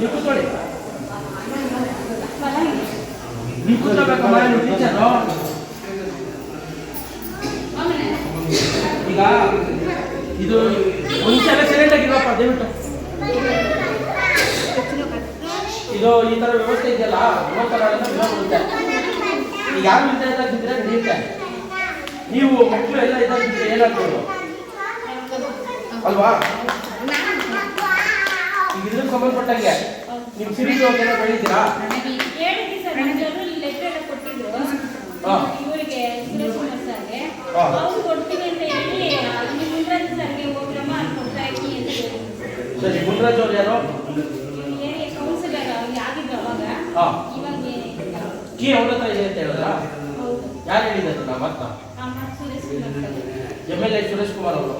ನೀವು ಕೂತ್ಕೊಳ್ಳಿ ನೀವು ಕೂತ್ಕೋಬೇಕಮ್ಮ ನೀವು ಟೀಚರು ಈಗ ಇದು ಒಂದ್ಸಲ ಸೈಲೆಂಟ್ ಆಗಿರಪ್ಪ ದಯವಿಟ್ಟು. ಇದು ಈ ತರ ವ್ಯವಸ್ಥೆ ಇದೆಯಲ್ಲ ಇವತ್ತರ ಬರುತ್ತೆ ಈಗ ಯಾರು ಎಲ್ಲ ಇದ್ದಾಗಿದ್ರೆ ನಡೆಯುತ್ತೆ ನೀವು ಮಕ್ಕಳು ಎಲ್ಲ ಇದ್ದಾಗಿದ್ರೆ ಏನಾಗ್ಬೋದು? ಅಲ್ವಾ? ಇದಕ್ಕೆ ಸಂಬಂಧಪಟ್ಟಂಗೆ ನೀವು ಸಿರಿ ಏನೋ ಬೆಳಿತೀರಾ? ಸರ್ ಮುನ್ರಾಜ್ ಅವ್ರು ಯಾರು. ಕೀ ಅವ್ರ ಹತ್ರ ಇದೆ ಅಂತ ಹೇಳಿದ್ರ? ಯಾರು ಹೇಳಿದ್ರು ನಾ sir M L A Suresh Kumar ಅವರು.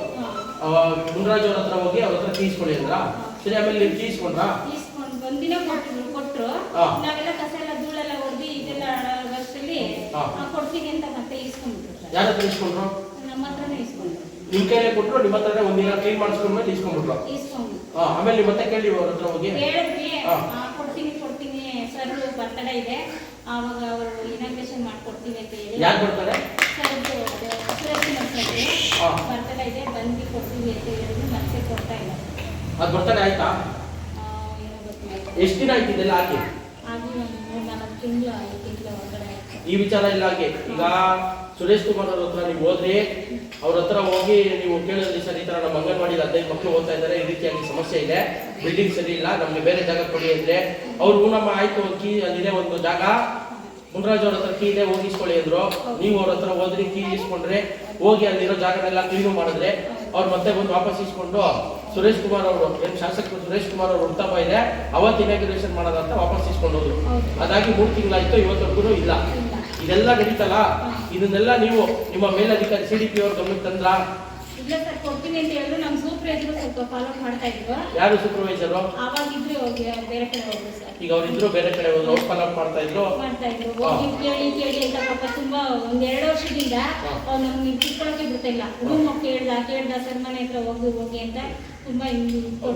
ಮುನ್ರಾಜ್ ಅವ್ರ ಹತ್ರ ಹೋಗಿ ಅವ್ರ ಹತ್ರ ಕೀಸ್ಕೊಳ್ಳಿ ಅಂದ್ರ? ಸರಿ ಆಮೇಲೆ ನೀವು ಕೀಸ್ಕೊಂಡ್ರಾ ಇಸ್ಕೊಂಡು ಒಂದಿನ ಕೊಟ್ರು ಕೊಟ್ರು. ಹಾ. ನಾವೆಲ್ಲ ಕಸ ಎಲ್ಲ ಧೂಳೆಲ್ಲ ಹೊಡೆದು ಇದೆಲ್ಲ ವರ್ಷದಲ್ಲಿ ಹಾ. ಕೊಡ್ತೀನಿ ಅಂತ ಮತ್ತೆ ಇಸ್ಕೊಂಡ್ಬಿಟ್ರು ಯಾರ ಹತ್ರ ಇಸ್ಕೊಂಡ್ರು ನಮ್ಮ ಹತ್ರನೇ ಇಸ್ಕೊಂಡ್ರು ನಿಮ್ ಕೈಲೇ ಕೊಟ್ರು ನಿಮ್ಮ ಹತ್ರನೇ ಒಂದಿನ ಕ್ಲೀನ್ ಮಾಡಿಸ್ಕೊಂಡ್ಮೇಲೆ ಇಸ್ಕೊಂಡ್ಬಿಟ್ರು ಇಸ್ಕೊಂಡ್ರು ಹಾ ಆಮೇಲೆ ನೀವು ಮತ್ತೆ ಕೇಳಿ ಅವ್ರ ಹತ್ರ ಹೋಗಿ. ಹೇಳಿದ್ವಿ ಹಾ. ಆ, ಕೊಡ್ತೀನಿ ಕೊಡ್ತೀನಿ ಸರ್ ಬರ್ತಡೇ ಇದೆ. ಆವಾಗ ಅವರು ಇನಾಗ್ರೇಷನ್ ಮಾಡ್ಕೊಡ್ತೀನಿ ಅಂತ ಹೇಳಿ. ಯಾರು ಬರ್ತಾರೆ? ಸರ್. ಬರ್ತಡೇ ಇದೆ ಬಂದು ಕೊಡ್ತೀನಿ ಅಂತ ಹೇಳಿದ್ರು ಮತ್ತೆ ಕೊಡ್ತಾ ಇಲ್ಲ. ಅದು ಬರ್ತಾನೆ ಆಯ್ತಾ? ಎಷ್ಟು ದಿನ ಆಯ್ತು ಇದೆಲ್ಲ ಹಾಕಿ ಈ ವಿಚಾರ ಇಲ್ಲ ಹಾಗೆ ಈಗ ಸುರೇಶ್ ಕುಮಾರ್ ಅವ್ರ ಹತ್ರ ನೀವು ಹೋದ್ರಿ ಅವ್ರ ಹತ್ರ ಹೋಗಿ ನೀವು ಕೇಳಿದ್ರಿ ಸರ್ ಈ ತರ ನಮ್ಮ ಮಾಡಿದ ಹದಿನೈದು ಮಕ್ಕಳು ಓದ್ತಾ ಇದ್ದಾರೆ ಈ ರೀತಿಯಾಗಿ ಸಮಸ್ಯೆ ಇದೆ ಬಿಲ್ಡಿಂಗ್ ಸರಿ ಇಲ್ಲ ನಮ್ಗೆ ಬೇರೆ ಜಾಗ ಕೊಡಿ ಅಂದ್ರೆ ಅವ್ರು ನಮ್ಮ ಆಯ್ತು ಕೀ ಅಲ್ಲಿದೆ ಒಂದು ಜಾಗ. ಮುನ್ರಾಜ್ ಅವ್ರ ಹತ್ರ ಕೀ ಇದೆ ಹೋಗಿ ಇಸ್ಕೊಳ್ಳಿ ಅಂದ್ರು. ನೀವು ಅವ್ರ ಹತ್ರ ಹೋದ್ರಿ ಕೀ ಇಸ್ಕೊಂಡ್ರೆ ಹೋಗಿ ಅಲ್ಲಿರೋ ಜಾಗನೆಲ್ಲ ಕ್ಲೀನು ಮಾಡಿದ್ರೆ ಅವ್ರು ಮತ್ತೆ ಬಂದು ವಾಪಸ್ ಇಸ್ಕೊಂಡು ಸುರೇಶ್ ಕುಮಾರ್ ಅವರು ಏನ್ ಶಾಸಕರು ಸುರೇಶ್ ಕುಮಾರ್ ಅವರು ಉಡ್ತಾ ಇದೆ ಅವತ್ ಇನಾಗ್ರೇಷನ್ ಮಾಡೋದಂತ ವಾಪಸ್ ಇಸ್ಕೊಂಡು ಹೋದ್ರು. ಅದಾಗಿ ಮೂರು ತಿಂಗಳಾಯ್ತು ಇವತ್ತವರೆಗೂ ಇಲ್ಲ. ಇಲ್ಲ. ಇದೆಲ್ಲ ನಡೀತಲ್ಲ? ಇದನ್ನೆಲ್ಲ ನೀವು ನಿಮ್ಮ ಮೇಲಧಿಕಾರಿ ಸಿ ಡಿ ಪಿ ಅವ್ರ ಗಮನಕ್ಕೆ ತಂದ್ರ? ನಮ್ಮ ಸೂಪರ್ವೈಸರ್ ಫಾಲೋ ಮಾಡ್ತಾ ಇದ್ರು. ಯಾರು ಬೇರೆ ಕಡೆ ಹೋದ್ರು ಸರ್. ಈಗ ಅವ್ರಿದ್ರು ಬೇರೆ ಕಡೆ ಹೋದ್ರು ಅವ್ರು ಫಾಲೋ ಮಾಡ್ತಾ ಇದ್ರು? ತುಂಬಾ ಒಂದ್ ಎರಡು ವರ್ಷದಿಂದ. ಅವ್ರು ನಮ್ಗೆ ಬಿಡ್ತಾ ಇಲ್ಲ. ರೂಮ್ ಕೇಳ್ದ ಕೇಳ್ದ ಸರ್ ಮನೆ ಹತ್ರ ಹೋಗಿ ಹೋಗಿ ಅಂತ ತುಂಬಾ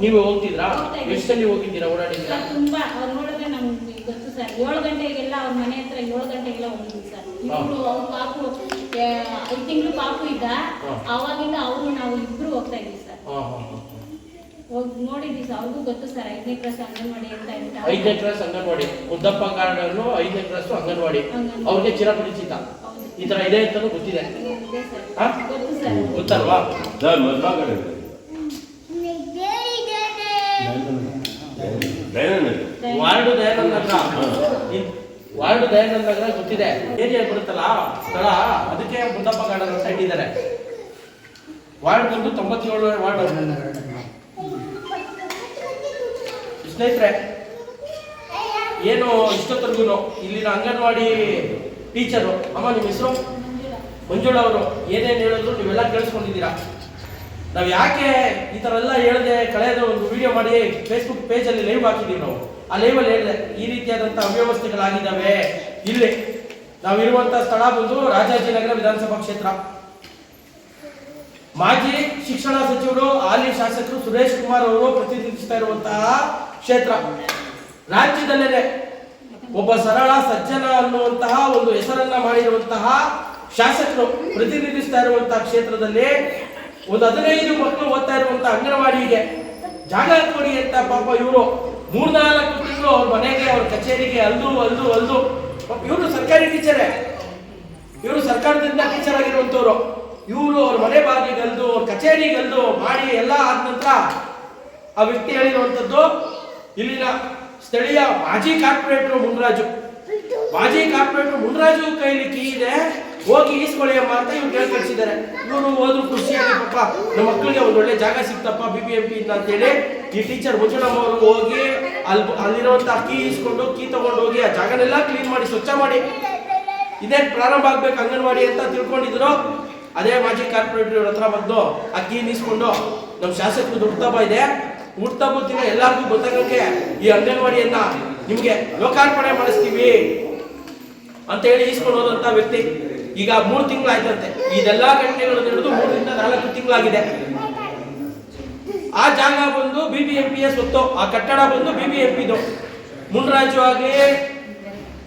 ನೀವು ಹೋಗ್ತಿದ್ರಾ. ಎಷ್ಟಲ್ಲಿ ಹೋಗಿದ್ದೀರಾ ಓಡಾಡಿದ್ದೀರಾ? ಸರ್ ತುಂಬಾ ಅವ್ರು ನೋಡಿದ್ರೆ ನಮ್ಗೆ ಗೊತ್ತು ಸರ್. ಏಳು ಗಂಟೆಗೆಲ್ಲ ಅವ್ರ ಮನೆ ಹತ್ರ ಏಳು ಗಂಟೆಗೆಲ್ಲ ಹೋಗಿದ್ವಿ ಸರ್. ಇವ್ರು ಅವ್ರ ಪಾಪು ಐದು ತಿಂಗಳು ಪಾಪು ಇದ್ದ. ಅವಾಗಿಂದ ಅವರು ನಾವು ಇಬ್ರು ಹೋಗ್ತಾ ಇದ್ವಿ ಸರ್. ಹಾ ಹಾ ಹಾ ಹೋಗಿ ನೋಡಿದ್ವಿ ಸರ್. ಅವ್ರಿಗೂ ಗೊತ್ತು ಸರ್ ಐದನೇ ಕ್ಲಾಸ್ ಅಂಗನವಾಡಿ ಅಂತ ಹೇಳ್ತಾ ಐದನೇ ಕ್ಲಾಸ್ ಅಂಗನವಾಡಿ. ಮುದ್ದಪ್ಪ ಗಾರ್ಡನ್ ಐದನೇ ಕ್ಲಾಸ್ ಅಂಗನವಾಡಿ. ಅವ್ರಿಗೆ ಚಿರಪರಿಚಿತ. ಈ ತರ ಇದೆ ಅಂತಾನು ಗೊತ್ತಿದೆ. ಗೊತ್ತಲ್ವಾ ಸರ್ ಮದುವೆ ದಯಾನಂದ. ವಾರ್ಡು ದಯಾನಂದ ವಾರ್ಡು ದಯಾನಂದ ನಗರ ಗೊತ್ತಿದೆ. ಏರಿಯಾ ಬರುತ್ತಲ್ಲ ಸ್ಥಳ ಅದಕ್ಕೆ ಮುದ್ದಪ್ಪ ಗಾರ್ಡನ್ ಅಂತ ಇಟ್ಟಿದ್ದಾರೆ. ವಾರ್ಡ್ ಬಂದು ತೊಂಬತ್ತೇಳು ವಾರ್ಡ್ ಸ್ನೇಹಿತರೆ ಏನು ಇಷ್ಟೊತ್ತರ್ಗು ಇಲ್ಲಿನ ಅಂಗನವಾಡಿ ಟೀಚರು ಅಮ್ಮ ನಿಮ್ಮ ಹೆಸರು? ಮಂಜುಳ ಅವರು. ಏನೇನು ಹೇಳಿದ್ರು ನೀವೆಲ್ಲ ಕೇಳಿಸ್ಕೊಂಡಿದ್ದೀರಾ? ನಾವು ಯಾಕೆ ಈ ಥರ ಎಲ್ಲ ಹೇಳಿದೆ ಕಳೆದ ಒಂದು ವಿಡಿಯೋ ಮಾಡಿ ಫೇಸ್ಬುಕ್ ಪೇಜಲ್ಲಿ ಲೈವ್ ಹಾಕಿದ್ದೀವಿ ನಾವು. ಆ ಲೈವಲ್ಲಿ ಹೇಳಿದೆ, ಈ ರೀತಿಯಾದಂಥ ಅವ್ಯವಸ್ಥೆಗಳಾಗಿದ್ದಾವೆ. ಇಲ್ಲಿ ನಾವಿರುವಂಥ ಸ್ಥಳ ಬಂದು ರಾಜಾಜಿನಗರ ವಿಧಾನಸಭಾ ಕ್ಷೇತ್ರ. ಮಾಜಿ ಶಿಕ್ಷಣ ಸಚಿವರು, ಹಾಲಿ ಶಾಸಕರು ಸುರೇಶ್ ಕುಮಾರ್ ಅವರು ಪ್ರತಿನಿಧಿಸ್ತಾ ಇರುವಂತಹ ಕ್ಷೇತ್ರ. ರಾಜ್ಯದಲ್ಲೇ ಒಬ್ಬ ಸರಳ ಸಜ್ಜನ ಅನ್ನುವಂತಹ ಒಂದು ಹೆಸರನ್ನ ಮಾಡಿರುವಂತಹ ಶಾಸಕರು ಪ್ರತಿನಿಧಿಸ್ತಾ ಇರುವಂತಹ ಕ್ಷೇತ್ರದಲ್ಲಿ ಒಂದು ಹದಿನೈದು ಮಕ್ಕಳು ಓದ್ತಾ ಇರುವಂತ ಅಂಗನವಾಡಿಗೆ ಜಾಗ ಕೊಡಿ ಅಂತ ಪಾಪ ಇವರು ಮೂರ್ನಾಲ್ಕು ತಿಂಗಳು ಅವ್ರ ಮನೆಗೆ, ಅವ್ರ ಕಚೇರಿಗೆ ಅಲ್ದು ಅಲ್ದು ಅಲ್ದು. ಇವರು ಸರ್ಕಾರಿ ಟೀಚರೇ ಇವರು ಸರ್ಕಾರದಿಂದ ಟೀಚರ್ ಆಗಿರುವಂತವ್ರು ಇವರು ಅವ್ರ ಮನೆ ಬಾಗಿಲಿಗಲ್ದು ಅವ್ರ ಕಚೇರಿಗಲ್ದು ಮಾಡಿ ಎಲ್ಲ ಆದ ನಂತರ ಆ ವ್ಯಕ್ತಿ ಹೇಳಿರುವಂಥದ್ದು, ಇಲ್ಲಿನ ಸ್ಥಳೀಯ ಮಾಜಿ ಕಾರ್ಪೊರೇಟರ್ ಮುನ್ರಾಜು. ಮಾಜಿ ಕಾರ್ಪೊರೇಟರ್ ಮುನ್ರಾಜು ಕೈಲಿ ಕೀ ಇದೆ. ಹೋಗಿ ಈಸ್ಕೊಳ್ಳಿ ಅಮ್ಮ ಅಂತ ಇವ್ರು ಕೇಳಿ ಕಳಿಸಿದ್ದಾರೆ ಇವರು ಹೋದ್ರು ಖುಷಿಯಾಗಿ, ಪಾಪ, ನಮ್ಮ ಮಕ್ಕಳಿಗೆ ಒಂದು ಒಳ್ಳೆ ಜಾಗ ಸಿಕ್ತಪ್ಪ ಬಿ ಬಿ ಎಂ ಪಿ ಇಂದ ಅಂತೇಳಿ ಈ ಟೀಚರ್ ಮುಜುಳಮ್ಮ ಅವರು ಹೋಗಿ ಅಲ್ಲಿ ಅಲ್ಲಿರುವಂತ ಅಕ್ಕಿ ಇಸ್ಕೊಂಡು ಕೀ ತಗೊಂಡು ಹೋಗಿ ಆ ಜಾಗನೆಲ್ಲ ಕ್ಲೀನ್ ಮಾಡಿ, ಸ್ವಚ್ಛ ಮಾಡಿ. ಇದೇ ಪ್ರಾರಂಭ ಆಗ್ಬೇಕು ಅಂಗನವಾಡಿ ಅಂತ ತಿಳ್ಕೊಂಡಿದ್ರು. ಅದೇ ಮಾಜಿ ಕಾರ್ಪೊರೇಟರ್ ಇವ್ರ ಹತ್ರ ಬಂದು ಅಕ್ಕಿ ನೀಸ್ಕೊಂಡು ನಮ್ಮ ಶಾಸಕರು ಹುಟ್ಟುಹಬ್ಬ ಇದೆ. ಹುಟ್ಟುಹಬ್ಬ ದಿನ ಎಲ್ಲರಿಗೂ ಗೊತ್ತಾಗಂಗೆ ಈ ಅಂಗನವಾಡಿಯನ್ನ ನಿಮ್ಗೆ ಲೋಕಾರ್ಪಣೆ ಮಾಡಿಸ್ತೀವಿ. ಅಂತ ಹೇಳಿ ಈಸ್ಕೊಂಡು ಹೋದಂತ ವ್ಯಕ್ತಿ. ಈಗ ಮೂರು ತಿಂಗಳಾಯ್ತಂತೆ. ಇದೆಲ್ಲಾ ಘಟನೆಗಳು ನಡೆದು ಮೂರರಿಂದ ನಾಲ್ಕು ತಿಂಗಳಾಗಿದೆ. ಆ ಜಾಗ ಬಂದು ಬಿ ಬಿ ಎಂ ಸೊತ್ತು ಆ ಕಟ್ಟಡ ಬಂದು ಬಿ ಬಿ ಎಂ ಪಿದು ಮುನ್ರಾಜು ಆಗಲಿ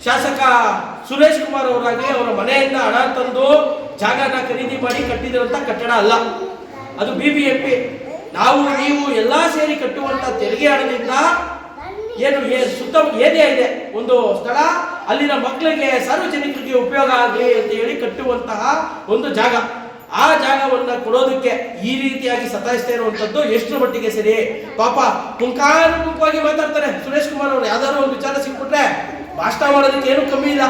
ಶಾಸಕ ಸುರೇಶ್ ಕುಮಾರ್ ಅವರಾಗಲಿ ಅವರ ಮನೆಯಿಂದ ಹಣ ತಂದು ಜಾಗನ ಖರೀದಿ ಮಾಡಿ ಕಟ್ಟಿದಿರುವಂತ ಕಟ್ಟಡ ಅಲ್ಲ. ಅದು ಬಿ ಬಿ ಎಂ ಪಿ ನಾವು, ನೀವು ಎಲ್ಲಾ ಸೇರಿ ಕಟ್ಟುವಂತ ತೆರಿಗೆ ಹಣದಿಂದ ಏನು, ಏ- ಸುತ್ತ ಏನೇ ಇದೆ, ಒಂದು ಸ್ಥಳ, ಅಲ್ಲಿನ ಮಕ್ಕಳಿಗೆ ಸಾರ್ವಜನಿಕರಿಗೆ ಉಪಯೋಗ ಆಗಲಿ ಅಂತ ಹೇಳಿ ಕಟ್ಟುವಂತಹ ಒಂದು ಜಾಗ. ಆ ಜಾಗವನ್ನು ಕೊಡೋದಕ್ಕೆ ಈ ರೀತಿಯಾಗಿ ಸತಾಯಿಸ್ತಾ ಇರುವಂತದ್ದು ಎಷ್ಟು ಮಟ್ಟಿಗೆ ಸರಿ? ಪಾಪ ಪುಂಖಾನುಪುಂಖವಾಗಿ ಮಾತಾಡ್ತಾರೆ. ಸುರೇಶ್ ಕುಮಾರ್ ಅವರು ಯಾವ್ದಾದ್ರು ಒಂದು ವಿಚಾರ ಸಿಕ್ಬಿಟ್ರೆ ಭಾಷಣ ಮಾಡೋದಕ್ಕೆ ಏನು ಕಮ್ಮಿ ಇಲ್ಲ.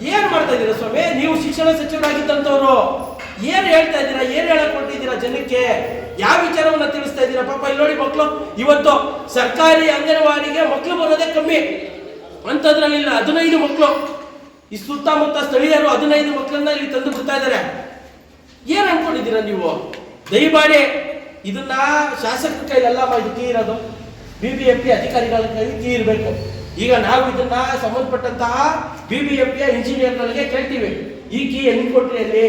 ಏನ್ ಮಾಡ್ತಾ ಇದ್ದೀರಾ ಸ್ವಾಮಿ? ನೀವು ಶಿಕ್ಷಣ ಸಚಿವರಾಗಿದ್ದಂಥವ್ರು. ಏನ್ ಹೇಳ್ತಾ ಇದ್ದೀರಾ? ಏನ್ ಹೇಳಕ್ ಕೊಟ್ಟಿದ್ದೀರಾ ಜನಕ್ಕೆ? ಯಾವ ವಿಚಾರವನ್ನ ತಿಳಿಸ್ತಾ ಇದ್ದೀರಾ? ಪಾಪ ಇಲ್ಲಿ ನೋಡಿ ಮಕ್ಕಳು ಇವತ್ತು ಸರ್ಕಾರಿ ಅಂಗನವಾಡಿಗೆ ಮಕ್ಕಳು ಬರೋದೇ ಕಮ್ಮಿ. ಅಂತದ್ರಲ್ಲಿಲ್ಲ, ಹದಿನೈದು ಮಕ್ಕಳು ಈ ಸುತ್ತಮುತ್ತ ಸ್ಥಳೀಯರು ಹದಿನೈದು ಮಕ್ಕಳನ್ನ ಇಲ್ಲಿ ತಂದು ಬಿಡ್ತಾ ಇದ್ದಾರೆ. ಏನ್ ಅನ್ಕೊಂಡಿದ್ದೀರಾ ನೀವು? ದಯಮಾಡಿ ಇದನ್ನ ಶಾಸಕರ ಕೈಲೆಲ್ಲ ಇದು ಕೀ ಇರೋದು ಬಿ ಬಿ ಎಂ ಪಿ ಅಧಿಕಾರಿಗಳ ಕೈ ಕೀ ಇರಬೇಕು ಈಗ ನಾವು ಇದನ್ನ ಸಂಬಂಧಪಟ್ಟಂತಹ ಬಿ ಬಿ ಎಂ ಪಿಯ ಇಂಜಿನಿಯರ್ಗಳಿಗೆ ಕೇಳ್ತೀವಿ. ಈ ಕೀ ಹೆಂಗ್ ಕೊಟ್ರಿ ಅಲ್ಲಿ?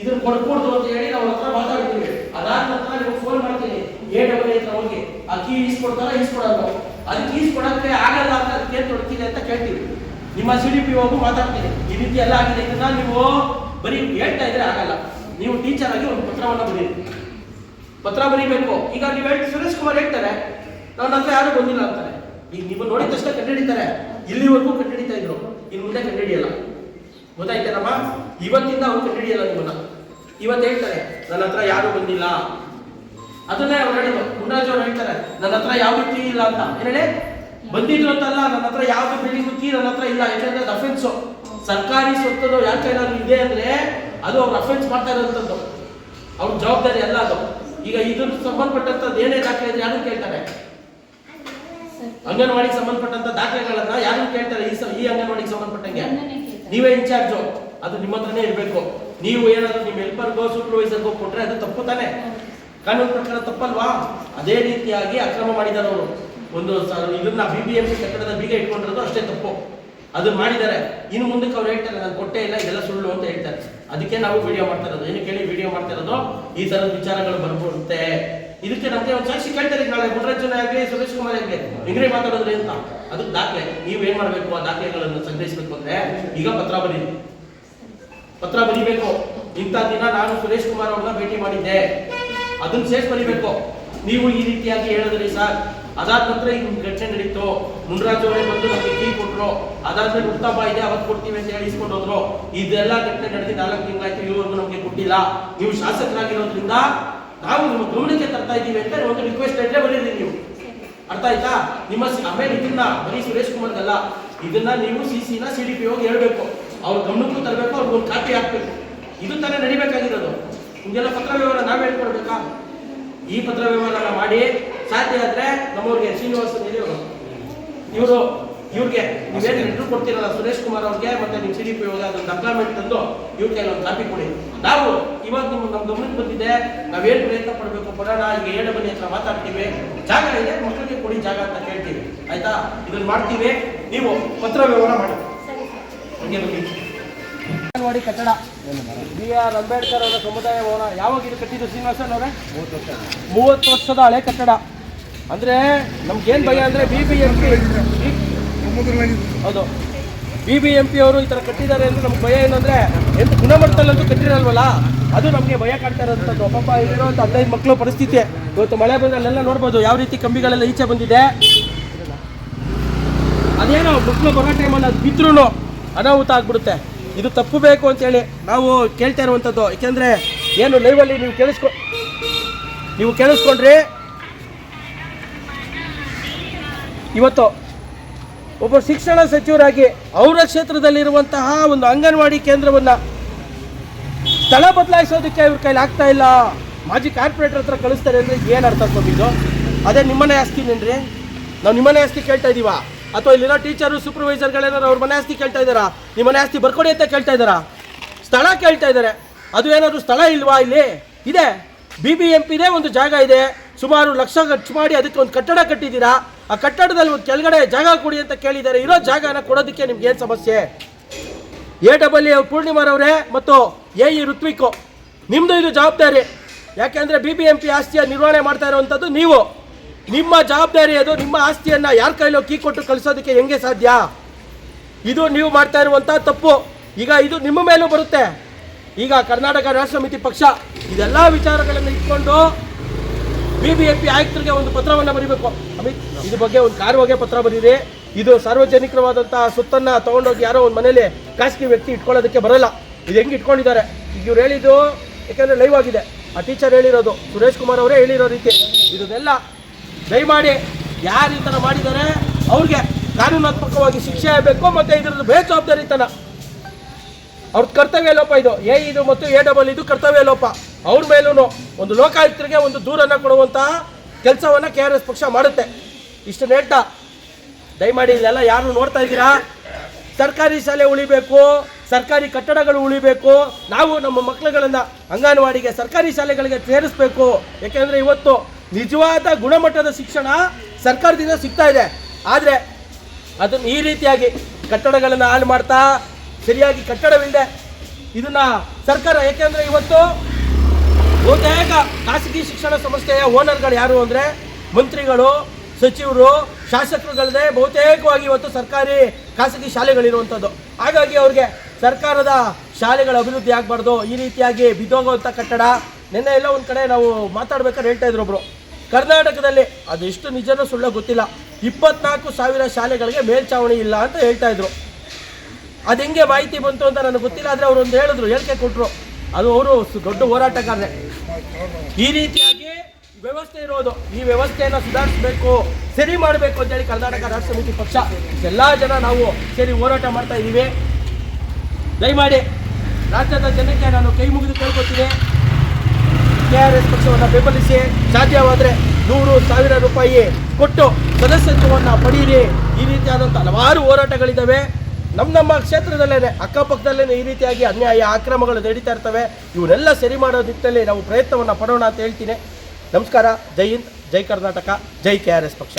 ಇದನ್ನ ಕೊಡ್ಕೊಡ್ತು ಅಂತ ಹೇಳಿ ನಾವು ಹತ್ರ ಮಾತಾಡ್ತೀವಿ. ಅದಾದ ನಂತರ ನೀವು ಫೋನ್ ಮಾಡ್ತೀನಿ. ಎ ಡಬಲ್ ಹತ್ರ ಹೋಗಿ. ಆ ಕೀ ಈಸ್ಕೊಡ್ತಾರ ಈಸ್ಕೊಡಲ್ಲ ಅದಕ್ಕೆ ಈಸ್ಕೊಡಕ್ಕೆ ಆಗಲ್ಲ ಅಂತ ಅದಕ್ಕೆ ತೊಡ್ತೀನಿ ಅಂತ ಕೇಳ್ತೀವಿ. ನಿಮ್ಮ ಸಿ ಡಿ ಪಿ ಹೋಗು ಮಾತಾಡ್ತೀನಿ. ಈ ರೀತಿ ಎಲ್ಲ ಆಗಿದೆ ಇದನ್ನ ನೀವು ಬರೀ ಹೇಳ್ತಾ ಇದ್ರೆ ಆಗಲ್ಲ. ನೀವು ಟೀಚರ್ ಆಗಿ ಒಂದು ಪತ್ರವನ್ನು ಬರೀರಿ. ಪತ್ರ ಬರೀಬೇಕು. ಈಗ ನೀವು ಹೇಳಿ, ಸುರೇಶ್ ಕುಮಾರ್ ಹೇಳ್ತಾರೆ, ನನ್ನ ಹತ್ರ ಯಾರು ಬಂದಿಲ್ಲ ಅಂತಾರೆ. ಈಗ ನೀವು ನೋಡಿದ ತಕ್ಷಣ ಕಂಡುಹಿಡಿತಾರೆ ಇಲ್ಲಿವರೆಗೂ ಕಂಡುಹಿಡಿತಾ ಇದ್ರು. ಇನ್ನು ಮುಂದೆ ಕಂಡುಹಿಡಿಯಲ್ಲ ಗೊತ್ತಾಯ್ತೇನಮ್ಮ? ಇವತ್ತಿಂದ ಅವ್ರು ಕಂಡುಹಿಡಿಯಲ್ಲ ನಿಮ್ಮನ್ನ. ಇವತ್ತು ಹೇಳ್ತಾರೆ ನನ್ನ ಹತ್ರ ಯಾರು ಬಂದಿಲ್ಲ. ಅದನ್ನೇ ಅವ್ರು ಹೇಳಿದ್ರು ಅವ್ರು ಹೇಳ್ತಾರೆ ನನ್ನ ಹತ್ರ ಯಾವ ಕೀ ಇಲ್ಲ ಅಂತ. ಹೇಳಿ? ಬಂದಿದ್ರು ಅಂತಲ್ಲ ನನ್ನ ಹತ್ರ ಯಾವ್ದು ಬಿಲ್ಡಿಂಗ್ ಕೀ ನನ್ನ ಹತ್ರ ಇಲ್ಲ. ಯಾಕಂದ್ರೆ ಅದು ಅಫೆನ್ಸ್ ಸರ್ಕಾರಿ ಸ್ವತ್ತದು ಯಾಕೆ ಏನಾದ್ರು ಇದೆ ಅಂದ್ರೆ ಅದು ಅವ್ರು ಅಫೆನ್ಸ್ ಮಾಡ್ತಾ ಇರೋಂಥದ್ದು. ಅವ್ರ ಜವಾಬ್ದಾರಿ ಅಲ್ಲ ಅದು. ಈಗ ಇದ್ರ ಸಂಬಂಧಪಟ್ಟಂತದ್ದು ಏನೇ ದಾಖಲೆ ಇದ್ರೆ ಯಾರು ಕೇಳ್ತಾರೆ? ಅಂಗನವಾಡಿಗೆ ಸಂಬಂಧಪಟ್ಟಂತ ದಾಖಲೆಗಳನ್ನ ಯಾರು ಕೇಳ್ತಾರೆ ಈ ಸ- ಈ ಅಂಗನವಾಡಿಗೆ ಸಂಬಂಧಪಟ್ಟಂಗೆ? ನೀವೇ ಇನ್ಚಾರ್ಜು. ಅದು ನಿಮ್ಮ ಹತ್ರನೇ ಇರಬೇಕು. ನೀವು ಏನಾದ್ರು ನಿಮ್ಮ ಹೆಲ್ಪರ್ಗೋ ಸೂಪರ್ವೈಸರ್ಗೋ ಕೊಟ್ರೆ ಅದು ತಪ್ಪು ತಾನೆ? ಕಾನೂನು ಪ್ರಕಾರ ತಪ್ಪಲ್ವಾ? ಅದೇ ರೀತಿಯಾಗಿ ಅಕ್ರಮ ಮಾಡಿದ್ದಾರೆ ಅವರು. ಒಂದು ಇದನ್ನ ಬಿ ಬಿ ಎಂ ಸಿ ಕಟ್ಟಡದ ಬೀಗ ಇಟ್ಕೊಂಡಿರೋದು ಅಷ್ಟೇ ತಪ್ಪು. ಅದು ಮಾಡಿದ್ದಾರೆ. ಇನ್ನು ಮುಂದಕ್ಕೆ ಅವ್ರು ಹೇಳ್ತಾರೆ, ನಾನು ಕೊಟ್ಟೆ ಇಲ್ಲ, ಇದೆಲ್ಲ ಸುಳ್ಳು ಅಂತ ಹೇಳ್ತಾರೆ. ಅದಕ್ಕೆ ನಾವು ವಿಡಿಯೋ ಮಾಡ್ತಾ ಇರೋದು. ಏನು ಕೇಳಿ ವಿಡಿಯೋ ಮಾಡ್ತಾ ಇರೋದು? ಈ ತರದ ವಿಚಾರಗಳು ಬರ್ಬರುತ್ತೆ. ಇದಕ್ಕೆ ನಮಗೆ ಒಂದು ಸಾಕ್ಷಿ ಕೇಳ್ತಾರೆ ನಾಳೆ ಗುಣರಾಜನ ಆಗಲಿ ಸುರೇಶ್ ಕುಮಾರ್ ಆಗಲಿ. ಹಿಂಗ್ರೆ ಮಾತಾಡೋದ್ರಿ ಅಂತ. ಅದಕ್ಕೆ ದಾಖಲೆ. ನೀವು ಏನ್ ಮಾಡಬೇಕು? ಆ ದಾಖಲೆಗಳನ್ನು ಸಂಗ್ರಹಿಸಬೇಕು ಅಂದ್ರೆ ಈಗ ಪತ್ರ ಬರೀರಿ. ಪತ್ರ ಬರೀಬೇಕು. ಇಂಥ ದಿನ ನಾನು ಸುರೇಶ್ ಕುಮಾರ್ ಅವ್ರನ್ನ ಭೇಟಿ ಮಾಡಿದ್ದೆ. ಅದನ್ನ ಸೇರ್ಸ್ ಬರೀಬೇಕು. ನೀವು ಈ ರೀತಿಯಾಗಿ ಹೇಳಿದ್ರಿ ಸರ್. ಅದಾದ ನಂತರ ಈಗ ಘಟನೆ ನಡೀತು. ಮುನ್ರಾಜ್ ಅವರೇ ಬಂದು ನಮಗೆ ಕೀ ಕೊಟ್ರು. ಅದಾದ್ಮೇಲೆ ಉತ್ತಮ ಇದೆ ಅವತ್ತು ಕೊಡ್ತೀವಿ ಅಂತ ಹೇಳಿ ಇಸ್ಕೊಂಡು ಹೋದ್ರು. ಇದೆಲ್ಲ ಘಟನೆ ನಡೆದಿ ನಾಲ್ಕು ತಿಂಗಳಾಯ್ತು ಇವರು ನಮಗೆ ಕೊಟ್ಟಿಲ್ಲ. ನೀವು ಶಾಸಕರಾಗಿರೋದ್ರಿಂದ ನಾವು ನಿಮ್ಮ ಗಮನಕ್ಕೆ ತರ್ತಾ ಇದ್ದೀವಿ ಅಂತ ಒಂದು ರಿಕ್ವೆಸ್ಟ್ ಲೆಟ್ರೆ ಬರೀರಿ ನೀವು. ಅರ್ಥ ಆಯ್ತಾ? ನಿಮ್ಮ ಆಮೇಲೆ ಇದನ್ನ ಬರೀ ಸುರೇಶ್ ಕುಮಾರ್ ಅಲ್ಲ ಇದನ್ನ ನೀವು ಸಿ ಸಿನ ಸಿ ಡಿ ಪಿ ಹೋಗಿ ಹೇಳ್ಬೇಕು. ಅವ್ರ ಗಮನಕ್ಕೂ ತರಬೇಕು, ಅವ್ರಿಗೆ ಒಂದು ಕಾಪಿ ಹಾಕ್ಬೇಕು. ಇದು ತಾನೇ ನಡಿಬೇಕಾಗಿರೋದು. ನಿಮ್ಗೆಲ್ಲ ಪತ್ರ ವ್ಯವಹಾರ ನಾವು ಹೇಳ್ಕೊಡ್ಬೇಕಾ? ಈ ಪತ್ರ ವ್ಯವಹಾರ ಮಾಡಿ ಸಾಧ್ಯ ಆದ್ರೆ ನಮ್ಮವ್ರಿಗೆ ಶ್ರೀನಿವಾಸ ಇವರು, ಇವ್ರಿಗೆ ನೀವೇನು ಎಂಟ್ರೂ ಕೊಡ್ತೀರಲ್ಲ ಸುರೇಶ್ ಕುಮಾರ್ ಅವ್ರಿಗೆ, ಮತ್ತೆ ನಿಮ್ಮ ಸಿ ಡಿ ಪಿ ಹೋಗಿ ತಂದು ಇವ್ರ ಕೈಲೊಂದು ಕಾಪಿ ಕೊಡಿ. ನಾವು ಇವಾಗ ನಿಮ್ಮ ನಮ್ಮ ಗಮನಕ್ಕೆ ಬಂದಿದೆ ನಾವೇನು ಪ್ರಯತ್ನ ಪಡಬೇಕು ಕೊಡೋಣ ಈಗ ಏಳು ಮನೆ ಹತ್ರ ಮಾತಾಡ್ತೀವಿ. ಜಾಗ ಇದೆ, ಮಕ್ಕಳಿಗೆ ಕೊಡಿ ಜಾಗ ಅಂತ ಕೇಳ್ತೀವಿ. ಆಯ್ತಾ? ಇದನ್ನ ಮಾಡ್ತೀವಿ. ನೀವು ಪತ್ರ ವ್ಯವಹಾರ ಮಾಡಿ. ಅಂಗನವಾಡಿ ಕಟ್ಟಡ. ಬಿ ಆರ್ ಅಂಬೇಡ್ಕರ್ ಅವರ ಸಮುದಾಯ ಭವನ. ಯಾವಾಗ ಇದು ಕಟ್ಟಿದ್ದು ಶ್ರೀನಿವಾಸನ್ ಅವರೇ? ಮೂವತ್ತು ವರ್ಷದ ಹಳೆ ಕಟ್ಟಡ. ಅಂದ್ರೆ ನಮ್ಗೇನ್ ಭಯ ಅಂದ್ರೆ ಬಿ ಬಿ ಎಂ ಪಿ ಹೌದು. ಬಿ ಬಿ ಎಂ ಪಿ ಅವರು ಈ ತರ ಕಟ್ಟಿದ್ದಾರೆ ಅಂದ್ರೆ ನಮ್ಗೆ ಭಯ ಏನಂದ್ರೆ ಎಂತ ಗುಣಮಟ್ಟದಲ್ಲಂತೂ ಕಟ್ಟಿರಲ್ವಲ್ಲ? ಅದು ನಮಗೆ ಭಯ ಕಾಡ್ತಾ ಇರೋಂಥದ್ದು ಪಾಪ ಇಲ್ಲಿರುವಂತ ಹದಿನೈದು ಮಕ್ಕಳು ಪರಿಸ್ಥಿತಿ. ಇವತ್ತು ಮಳೆ ಬಂದ್ರೆ ಅಲ್ಲೆಲ್ಲ ನೋಡ್ಬೋದು ಯಾವ ರೀತಿ ಕಂಬಿಗಳೆಲ್ಲ ಈಚೆ ಬಂದಿದೆ. ಅದೇನೋ ಮಕ್ಕಳು ಬರೋ ಟೈಮಲ್ಲಿ ಅದು ಬಿದ್ರೂ ಅನಾಹುತ ಆಗ್ಬಿಡುತ್ತೆ. ಇದು ತಪ್ಪು ಬೇಕು ಅಂತೇಳಿ ನಾವು ಕೇಳ್ತಾ ಇರುವಂಥದ್ದು ಯಾಕೆಂದ್ರೆ ಏನು ಲೈವಲ್ಲಿ ನೀವು ಕೇಳಿಸ್ಕೊ ನೀವು ಕೇಳಿಸ್ಕೊಂಡ್ರಿ. ಇವತ್ತು ಒಬ್ಬ ಶಿಕ್ಷಣ ಸಚಿವರಾಗಿ ಅವರ ಕ್ಷೇತ್ರದಲ್ಲಿರುವಂತಹ ಒಂದು ಅಂಗನವಾಡಿ ಕೇಂದ್ರವನ್ನ ಸ್ಥಳ ಬದಲಾಯಿಸೋದಕ್ಕೆ ಇವ್ರ ಕೈಲಿ ಆಗ್ತಾ ಇಲ್ಲ. ಮಾಜಿ ಕಾರ್ಪೊರೇಟರ್ ಹತ್ರ ಕಳಿಸ್ತಾರೆ ಅಂದ್ರೆ ಏನು ಅರ್ಥ ಸ್ವಾಮಿದು ಅದೇ ನಿಮ್ಮನೆ ಆಸ್ತಿನೇನ್ರಿ ನಾವು ನಿಮ್ಮನೆ ಆಸ್ತಿ ಕೇಳ್ತಾ ಇದೀವಾ? ಅಥವಾ ಇಲ್ಲಿರೋ ಟೀಚರು ಸೂಪರ್ವೈಸರ್ಗಳೇನಾರು ಅವ್ರ ಮನೆ ಆಸ್ತಿ ಕೇಳ್ತಾ ಇದ್ದಾರಾ? ನಿಮ್ಮ ಮನೆ ಆಸ್ತಿ ಬರ್ಕೊಡಿ ಅಂತ ಕೇಳ್ತಾ ಇದ್ದಾರಾ? ಸ್ಥಳ ಕೇಳ್ತಾ ಇದ್ದಾರೆ. ಅದು ಏನಾದರೂ ಸ್ಥಳ ಇಲ್ವಾ ಇಲ್ಲಿ? ಇದೆ. ಬಿ ಬಿ ಎಂ ಪಿದೇ ಒಂದು ಜಾಗ ಇದೆ. ಸುಮಾರು ಲಕ್ಷ ಖರ್ಚು ಮಾಡಿ ಅದಕ್ಕೆ ಒಂದು ಕಟ್ಟಡ ಕಟ್ಟಿದ್ದೀರಾ? ಆ ಕಟ್ಟಡದಲ್ಲಿ ಒಂದು ಕೆಳಗಡೆ ಜಾಗ ಕೊಡಿ ಅಂತ ಕೇಳಿದ್ದಾರೆ. ಇರೋ ಜಾಗನ ಕೊಡೋದಕ್ಕೆ ನಿಮ್ಗೆ ಏನು ಸಮಸ್ಯೆ? ಎ ಡಬಲ್ ಎ ಪೂರ್ಣಿಮಾರವರೇ ಮತ್ತು ಎ ಇ ಋತ್ವಿಕೋ. ನಿಮ್ಮದು ಇದು ಜವಾಬ್ದಾರಿ. ಯಾಕೆಂದರೆ ಬಿ ಬಿ ಎಂ ಪಿ ಆಸ್ತಿಯ ನಿರ್ವಹಣೆ ಮಾಡ್ತಾ ಇರುವಂಥದ್ದು ನೀವು. ನಿಮ್ಮ ಜವಾಬ್ದಾರಿ ಅದು, ನಿಮ್ಮ ಆಸ್ತಿಯನ್ನ ಯಾರ ಕೈಲೋ ಕೀ ಕೊಟ್ಟು ಕಳಿಸೋದಕ್ಕೆ ಹೆಂಗೆ ಸಾಧ್ಯ? ಇದು ನೀವು ಮಾಡ್ತಾ ಇರುವಂಥ ತಪ್ಪು. ಈಗ ಇದು ನಿಮ್ಮ ಮೇಲೂ ಬರುತ್ತೆ. ಈಗ ಕರ್ನಾಟಕ ರಾಷ್ಟ್ರ ಸಮಿತಿ ಪಕ್ಷ, ಇದೆಲ್ಲ ವಿಚಾರಗಳನ್ನು ಇಟ್ಕೊಂಡು ಬಿ ಬಿ ಪಿ ಆಯುಕ್ತರಿಗೆ ಒಂದು ಪತ್ರವನ್ನು ಬರೀಬೇಕು. ಅಮಿತ್, ಇದ್ರ ಬಗ್ಗೆ ಒಂದು ಕಾರುವಾಗೆ ಪತ್ರ ಬರೀರಿ. ಇದು ಸಾರ್ವಜನಿಕವಾದಂತಹ ಸುತ್ತನ್ನ ತಗೊಂಡೋಗಿ ಯಾರೋ ಒಂದು ಮನೇಲಿ ಖಾಸಗಿ ವ್ಯಕ್ತಿ ಇಟ್ಕೊಳ್ಳೋದಕ್ಕೆ ಬರಲ್ಲ. ಇದು ಹೆಂಗೆ ಇಟ್ಕೊಂಡಿದ್ದಾರೆ? ಇವ್ರು ಹೇಳಿದ್ದು ಯಾಕಂದ್ರೆ ಲೈವ್ ಆಗಿದೆ. ಆ ಟೀಚರ್ ಹೇಳಿರೋದು, ಸುರೇಶ್ ಕುಮಾರ್ ಅವರೇ ಹೇಳಿರೋ ರೀತಿ. ಇದನ್ನೆಲ್ಲ ದಯಮಾಡಿ ಯಾರು ಈ ಥರ ಮಾಡಿದ್ದಾರೆ ಅವ್ರಿಗೆ ಕಾನೂನಾತ್ಮಕವಾಗಿ ಶಿಕ್ಷೆ ಆಗಬೇಕು ಮತ್ತೆ ಇದ್ರದ್ದು ಬೇಜವಾಬ್ದಾರಿತನ. ಅವ್ರದ್ದು ಕರ್ತವ್ಯ ಲೋಪ ಇದು. ಎ ಇದು ಮತ್ತು ಎ ಡಬಲ್ ಇದು ಕರ್ತವ್ಯ ಲೋಪ. ಅವ್ರ ಮೇಲೂ ಒಂದು ಲೋಕಾಯುಕ್ತರಿಗೆ ಒಂದು ದೂರನ್ನು ಕೊಡುವಂತಹ ಕೆಲಸವನ್ನು ಕೆ ಆರ್ ಎಸ್ ಪಕ್ಷ ಮಾಡುತ್ತೆ. ಇಷ್ಟು ನೆಟ್ಟ ದಯಮಾಡಿ ಇಲ್ಲೆಲ್ಲ ಯಾರು ನೋಡ್ತಾ ಇದ್ದೀರಾ? ಸರ್ಕಾರಿ ಶಾಲೆ ಉಳಿಬೇಕು, ಸರ್ಕಾರಿ ಕಟ್ಟಡಗಳು ಉಳಿಬೇಕು. ನಾವು ನಮ್ಮ ಮಕ್ಕಳುಗಳನ್ನು ಅಂಗನವಾಡಿಗೆ, ಸರ್ಕಾರಿ ಶಾಲೆಗಳಿಗೆ ಸೇರಿಸ್ಬೇಕು. ಯಾಕೆಂದರೆ ಇವತ್ತು ನಿಜವಾದ ಗುಣಮಟ್ಟದ ಶಿಕ್ಷಣ ಸರ್ಕಾರದಿಂದ ಸಿಗ್ತಾ ಇದೆ. ಆದರೆ ಅದನ್ನು ಈ ರೀತಿಯಾಗಿ ಕಟ್ಟಡಗಳನ್ನು ಹಾಳು ಮಾಡ್ತಾ, ಸರಿಯಾಗಿ ಕಟ್ಟಡವಿಲ್ಲದೆ ಇದನ್ನು ಸರ್ಕಾರ ಏಕೆಂದರೆ ಇವತ್ತು ಬಹುತೇಕ ಖಾಸಗಿ ಶಿಕ್ಷಣ ಸಂಸ್ಥೆಯ ಓನರ್ಗಳು ಯಾರು ಅಂದರೆ ಮಂತ್ರಿಗಳು, ಸಚಿವರು, ಶಾಸಕರುಗಳದೇ ಬಹುತೇಕವಾಗಿ ಇವತ್ತು ಸರ್ಕಾರಿ, ಖಾಸಗಿ ಶಾಲೆಗಳಿರುವಂಥದ್ದು. ಹಾಗಾಗಿ ಅವ್ರಿಗೆ ಸರ್ಕಾರದ ಶಾಲೆಗಳ ಅಭಿವೃದ್ಧಿ ಆಗಬಾರ್ದು, ಈ ರೀತಿಯಾಗಿ ಬಿದ್ದೋಗುವಂಥ ಕಟ್ಟಡ. ನಿನ್ನೆ ಎಲ್ಲ ಒಂದು ಕಡೆ ನಾವು ಮಾತಾಡ್ಬೇಕಾದ್ರೆ ಹೇಳ್ತಾ ಇದ್ರು ಒಬ್ರು. ಕರ್ನಾಟಕದಲ್ಲಿ ಅದೆಷ್ಟು ನಿಜನೂ ಸುಳ್ಳು ಗೊತ್ತಿಲ್ಲ. ಇಪ್ಪತ್ನಾಲ್ಕು ಸಾವಿರ ಶಾಲೆಗಳಿಗೆ ಮೇಲ್ಚಾವಣಿ ಇಲ್ಲ ಅಂತ ಹೇಳ್ತಾ ಇದ್ರು. ಅದು ಹೆಂಗೆ ಮಾಹಿತಿ ಬಂತು ಅಂತ ನನಗೆ ಗೊತ್ತಿಲ್ಲ, ಆದರೆ ಅವರು ಒಂದು ಹೇಳಿದ್ರು, ಹೇಳಿಕೆ ಕೊಟ್ಟರು ಅದು ಅವರು ದೊಡ್ಡ ಹೋರಾಟಗಾರರೇ ಈ ರೀತಿಯಾಗಿ ವ್ಯವಸ್ಥೆ ಇರೋದು. ಈ ವ್ಯವಸ್ಥೆಯನ್ನು ಸುಧಾರಿಸಬೇಕು, ಸರಿ ಮಾಡಬೇಕು ಅಂತೇಳಿ ಕರ್ನಾಟಕ ರಾಷ್ಟ್ರ ಸಮಿತಿ ಪಕ್ಷ. ಎಲ್ಲ ಜನ ನಾವು ಸೇರಿ ಹೋರಾಟ ಮಾಡ್ತಾ ಇದ್ದೀವಿ ದಯಮಾಡಿ ರಾಜ್ಯದ ಜನಕ್ಕೆ ನಾನು ಕೈ ಮುಗಿದು ಕೇಳ್ಕೊತೀನಿ ಕೆ ಆರ್ ಎಸ್ ಪಕ್ಷವನ್ನು ಬೆಂಬಲಿಸಿ ಸಾಧ್ಯವಾದರೆ ನೂರು ಸಾವಿರ ರೂಪಾಯಿ ಕೊಟ್ಟು ಸದಸ್ಯತ್ವವನ್ನು ಪಡೆಯಿರಿ. ಈ ರೀತಿಯಾದಂಥ ಹಲವಾರು ಹೋರಾಟಗಳಿದ್ದಾವೆ ನಮ್ಮ ನಮ್ಮ ಕ್ಷೇತ್ರದಲ್ಲೇ ಅಕ್ಕಪಕ್ಕದಲ್ಲೇ ಈ ರೀತಿಯಾಗಿ ಅನ್ಯಾಯ ಅಕ್ರಮಗಳು ನಡೀತಾ ಇರ್ತವೆ. ಇವನ್ನೆಲ್ಲ ಸರಿ ಮಾಡೋ ನಿಟ್ಟಿನಲ್ಲಿ ನಾವು ಪ್ರಯತ್ನವನ್ನು ಪಡೋಣ ಅಂತ ಹೇಳ್ತೀನಿ. ನಮಸ್ಕಾರ, ಜೈ ಹಿಂದ್, ಜೈ ಕರ್ನಾಟಕ, ಜೈ ಕೆ ಆರ್ ಎಸ್ ಪಕ್ಷ.